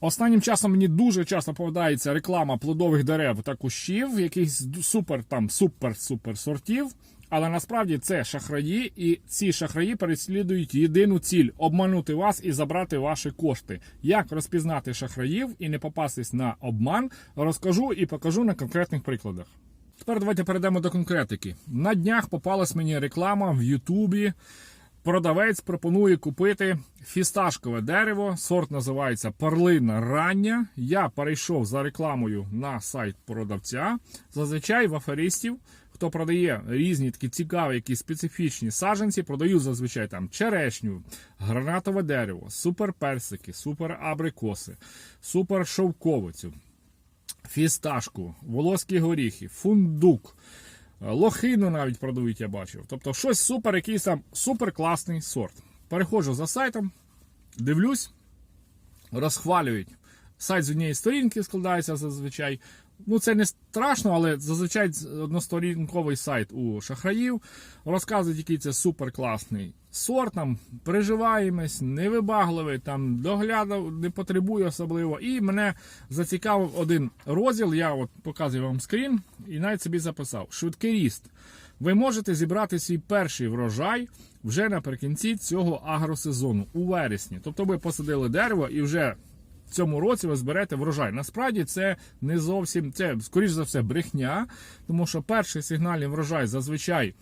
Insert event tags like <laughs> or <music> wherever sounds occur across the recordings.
Останнім часом мені дуже часто попадається реклама плодових дерев та кущів, якихось супер там супер-супер сортів. Але насправді це шахраї, і ці шахраї переслідують єдину ціль обманути вас і забрати ваші кошти. Як розпізнати шахраїв і не попастись на обман, розкажу і покажу на конкретних прикладах. Тепер давайте перейдемо до конкретики. На днях попалась мені реклама в Ютубі. Продавець пропонує купити фісташкове дерево. Сорт називається Парлина рання. Я перейшов за рекламою на сайт продавця. Зазвичай в аферистів, хто продає різні такі цікаві, які специфічні саджанці, продають зазвичай там черешню, гранатове дерево, суперперсики, суперабрикоси, супершовковицю, фісташку, волоські горіхи, фундук. Лохину навіть продають, я бачив. Тобто щось супер, якийсь там супер класний сорт. Переходжу за сайтом, дивлюсь, розхвалюють. Сайт з однієї сторінки складається зазвичай. Ну, це не страшно, але зазвичай односторінковий сайт у шахраїв. Розказують, який це супер класний сорт, там приживаємось, невибагливий, там догляду не потребує особливо. І мене зацікавив один розділ. Я от показую вам скрін і навіть собі записав: швидкий ріст. Ви можете зібрати свій перший врожай вже наприкінці цього агросезону у вересні. Тобто ви посадили дерево і вже в цьому році ви зберете врожай. Насправді це не зовсім це, скоріш за все, брехня, тому що перший сигнальний врожай зазвичай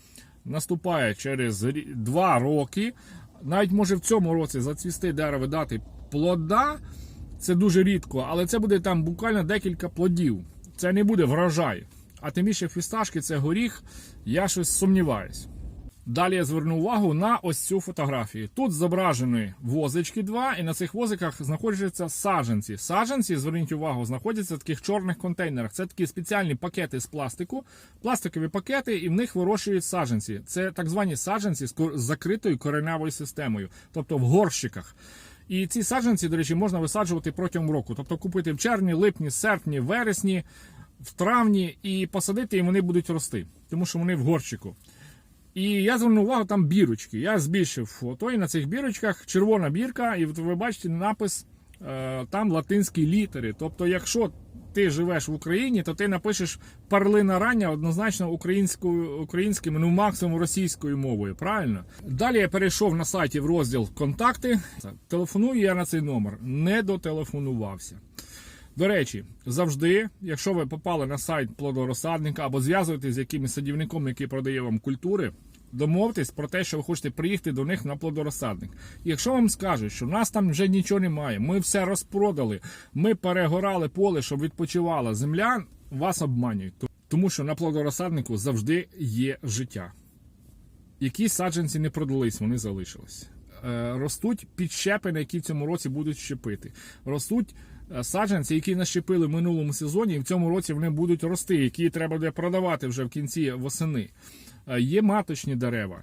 наступає через два роки. Навіть може в цьому році зацвісти дерево дати плода. Це дуже рідко, але це буде там буквально декілька плодів. Це не буде врожай. А тим більше фісташки це горіх. Я щось сумніваюсь. Далі я зверну увагу на ось цю фотографію. Тут зображені возички два, і на цих возиках знаходяться саджанці. Саджанці, зверніть увагу, знаходяться в таких чорних контейнерах. Це такі спеціальні пакети з пластику, пластикові пакети, і в них вирощують саджанці. Це так звані саджанці з закритою кореневою системою, тобто в горщиках. І ці саджанці, до речі, можна висаджувати протягом року. Тобто купити в червні, липні, серпні, вересні, в травні і посадити, і вони будуть рости, тому що вони в горщику. І я звернув увагу, там бірочки. Я збільшив фото, і на цих бірочках червона бірка, і ви бачите напис е, там латинські літери. Тобто, якщо ти живеш в Україні, то ти напишеш парлина рання однозначно українською, українським, ну максимум російською мовою. Правильно? Далі я перейшов на сайті в розділ Контакти. Телефоную я на цей номер. Не дотелефонувався. До речі, завжди, якщо ви попали на сайт плодорозсадника або зв'язуєтесь з якимось садівником, який продає вам культури, домовтесь про те, що ви хочете приїхати до них на плодорозсадник. Якщо вам скажуть, що в нас там вже нічого немає, ми все розпродали, ми перегорали поле, щоб відпочивала земля, вас обманюють. Тому що на плодорозсаднику завжди є життя. Які саджанці не продались, вони залишились. Е, Ростуть підщепи, які в цьому році будуть щепити. Ростуть саджанці, які нащепили в минулому сезоні, і в цьому році вони будуть рости, які треба буде продавати вже в кінці восени. Е, Є маточні дерева,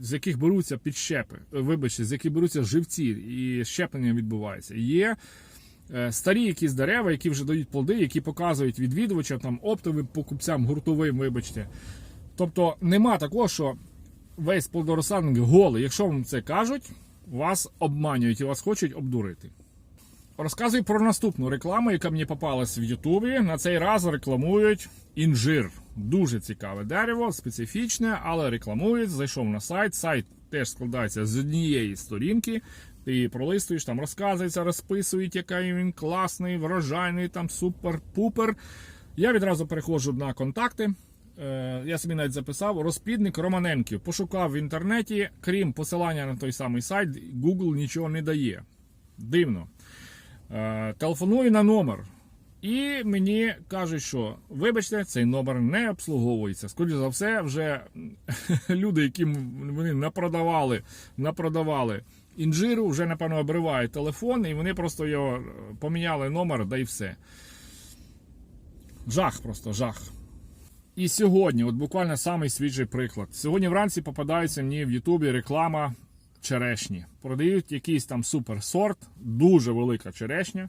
з яких беруться підщепи, е, вибачте, з яких беруться живці, і щеплення відбувається. Є е, старі якісь дерева, які вже дають плоди, які показують відвідувачам, там оптовим покупцям, гуртовим, вибачте. Тобто нема такого, що весь плодорозсадник голий. Якщо вам це кажуть, вас обманюють і вас хочуть обдурити. Розказую про наступну рекламу, яка мені попалась в Ютубі. На цей раз рекламують інжир. Дуже цікаве дерево, специфічне, але рекламують. Зайшов на сайт. Сайт теж складається з однієї сторінки. Ти пролистуєш, там розказується, розписують, який він класний, врожайний, там супер-пупер. Я відразу переходжу на контакти. Е, Я собі навіть записав розплідник Романенків. Пошукав в інтернеті, крім посилання на той самий сайт, Google нічого не дає. Дивно. Е, Телефоную на номер. І мені кажуть, що вибачте, цей номер не обслуговується. Скоріше за все, вже <laughs> люди, яким вони напродавали, напродавали інжиру, вже напевно обривають телефон, і вони просто його е, поміняли номер, да і все. Жах, просто жах. І сьогодні, от буквально самий свіжий приклад. Сьогодні вранці попадається мені в Ютубі реклама черешні. Продають якийсь там суперсорт, дуже велика черешня.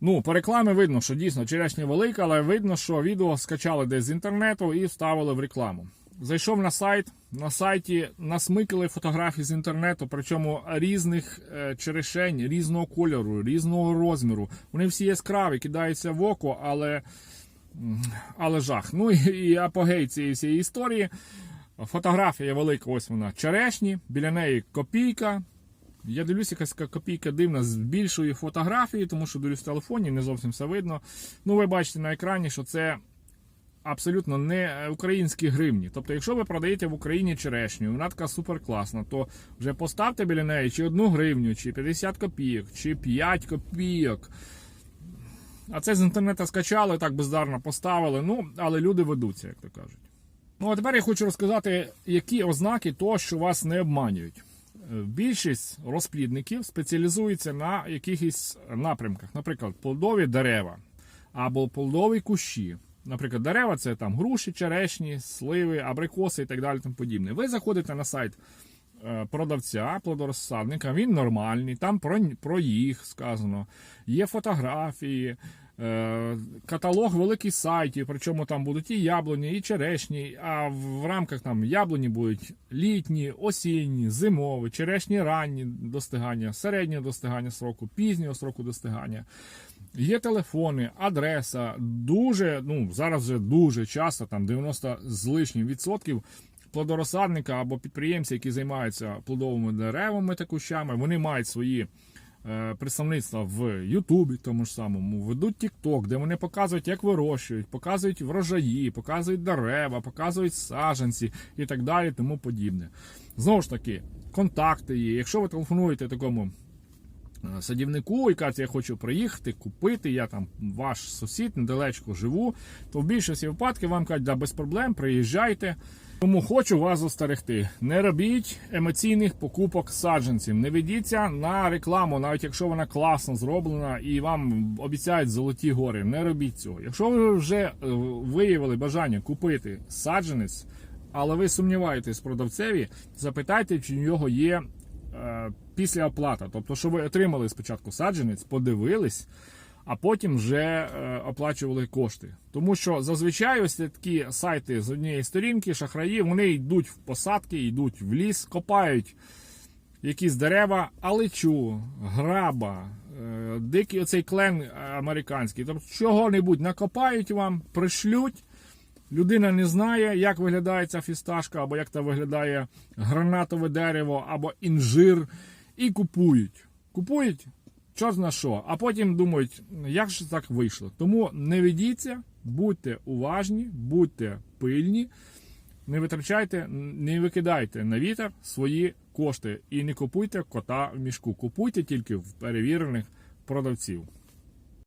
Ну, по рекламі видно, що дійсно черешня велика, але видно, що відео скачали десь з інтернету і вставили в рекламу. зайшов на сайт. На сайті насмикали фотографії з інтернету, причому різних е, черешень, різного кольору, різного розміру. Вони всі яскраві, кидаються в око, але, але жах. Ну і, апогей цієї всієї історії. Фотографія велика, ось вона черешні, біля неї копійка. Я дивлюся, якась копійка дивна з більшої фотографії, тому що дивлюсь в телефоні, не зовсім все видно. Ну, ви бачите на екрані, що це абсолютно не українські гривні. Тобто, якщо ви продаєте в Україні черешню, вона така супер класна, то вже поставте біля неї чи одну гривню, чи 50 копійок, чи 5 копійок. А це з інтернету скачали, так бездарно поставили. Ну, але люди ведуться, як то кажуть. Ну, а тепер я хочу розказати, які ознаки того, що вас не обманюють. Е, Більшість розплідників спеціалізується на якихось напрямках, наприклад, плодові дерева або плодові кущі. Наприклад, дерева це там груші, черешні, сливи, абрикоси і так далі. Тому подібне. Ви заходите на сайт е, продавця, плодорозсадника, він нормальний, там про, про їх сказано, є фотографії, каталог великих сайтів, причому там будуть і яблуні, і черешні, а в рамках там яблуні будуть літні, осінні, зимові, черешні ранні достигання, середнє достигання сроку, пізнього сроку достигання. Є телефони, адреса, дуже, ну зараз вже дуже часто, там 90 з лишнім відсотків плодорозсадника або підприємці, які займаються плодовими деревами та кущами, вони мають свої е, представництва в Ютубі, тому ж самому, ведуть Тікток, де вони показують, як вирощують, показують врожаї, показують дерева, показують саджанці і так далі, тому подібне. Знову ж таки, контакти є. Якщо ви телефонуєте такому е, садівнику і кажете, я хочу приїхати, купити, я там ваш сусід недалечко живу, то в більшості випадків вам кажуть, да, без проблем, приїжджайте. Тому хочу вас застерегти. Не робіть емоційних покупок саджанців. Не ведіться на рекламу, навіть якщо вона класно зроблена і вам обіцяють золоті гори. Не робіть цього. Якщо ви вже е, виявили бажання купити саджанець, але ви сумніваєтесь продавцеві, запитайте, чи в нього є е, після оплата. Тобто, що ви отримали спочатку саджанець, подивились, а потім вже е, оплачували кошти. Тому що зазвичай ось такі сайти з однієї сторінки, шахраї, вони йдуть в посадки, йдуть в ліс, копають якісь дерева, алечу, граба, е, дикий оцей клен е, американський. Тобто чого-небудь накопають вам, пришлють. Людина не знає, як виглядає ця фісташка, або як там виглядає гранатове дерево, або інжир, і купують. Купують чорт на що, а потім думають, як ж так вийшло. Тому не ведіться, будьте уважні, будьте пильні, не витрачайте, не викидайте на вітер свої кошти і не купуйте кота в мішку. Купуйте тільки в перевірених продавців.